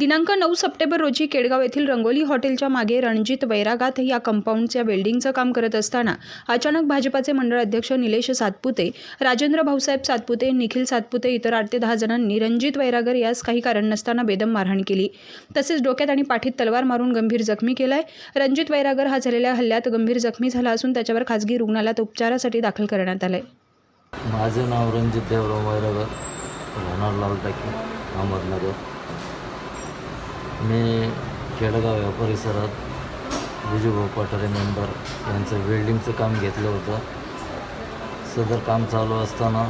दिनांक नऊ सप्टेंबर रोजी केडगाव येथील रंगोली हॉटेलच्या मागे रणजित वैरागात या कंपाऊंडच्या वेल्डिंगचं काम करत असताना अचानक भाजपाचे मंडळ अध्यक्ष निलेश सातपुते राजेंद्र भाऊसाहेब सातपुते निखिल सातपुते इतर आठ ते दहा जणांनी रणजित वैरागर यास काही कारण नसताना बेदम मारहाण केली. तसेच डोक्यात आणि पाठीत तलवार मारून गंभीर जखमी केलाय. रणजित वैरागर हा झालेल्या हल्ल्यात गंभीर जखमी झाला असून त्याच्यावर खासगी रुग्णालयात उपचारासाठी दाखल करण्यात आलंय. माझं नाव रणजित देवराव वैरागर राहणार लाल टाकी अहमदनगर. मी खेडेगाव या परिसरात विजूभाऊ पठारे मेंबर यांचं वेल्डिंगचं काम घेतलं होतं. सदर काम चालू असताना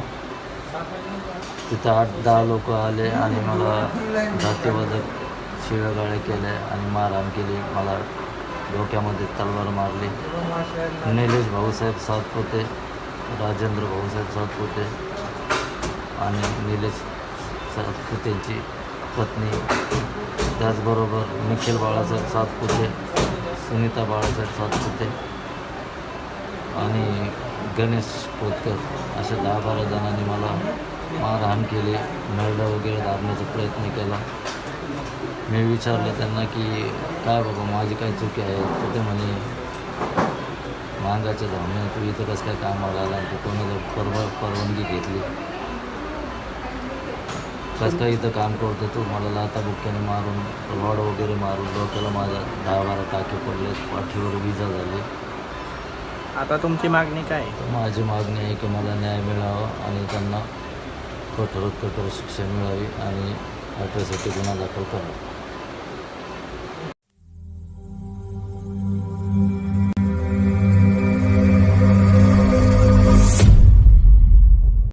तिथं आठ दहा लोक आले आणि मला जातीवादक शिव्यागाळ्या केले आणि मारहाण केली. मला डोक्यामध्ये तलवार मारली. निलेश भाऊसाहेब सातपुते राजेंद्र भाऊसाहेब सातपुते आणि निलेश सातपुतेंची पत्नी. त्याचबरोबर निखिल बाळासाहेब सातपुते सुनीता बाळासाहेब सातपुते आणि गणेश कोतकर अशा दहा बारा जणांनी मला मारहाण केली मेळडं वगैरे दाबण्याचा प्रयत्न केला. मी विचारलं त्यांना की काय बाबा माझी काय चुकी आहे? तर ते म्हणे मांगाच्या धावणे तू इथं कसं काय कामाला आला? आणि तू कोणाला परवा परवानगी घेतली? कसं काय इथं काम करतो तू? मला लाता बुक्क्याने मारून रॉड वगैरे मारून डोक्याला माझ्या दहा बारा टाके पडले पाठीवर विजा झाली. आता तुमची मागणी काय? तर माझी मागणी आहे की मला न्याय मिळावा आणि त्यांना कठोरात कठोर शिक्षा मिळावी आणि अठरासाठी गुन्हा दाखल करावा.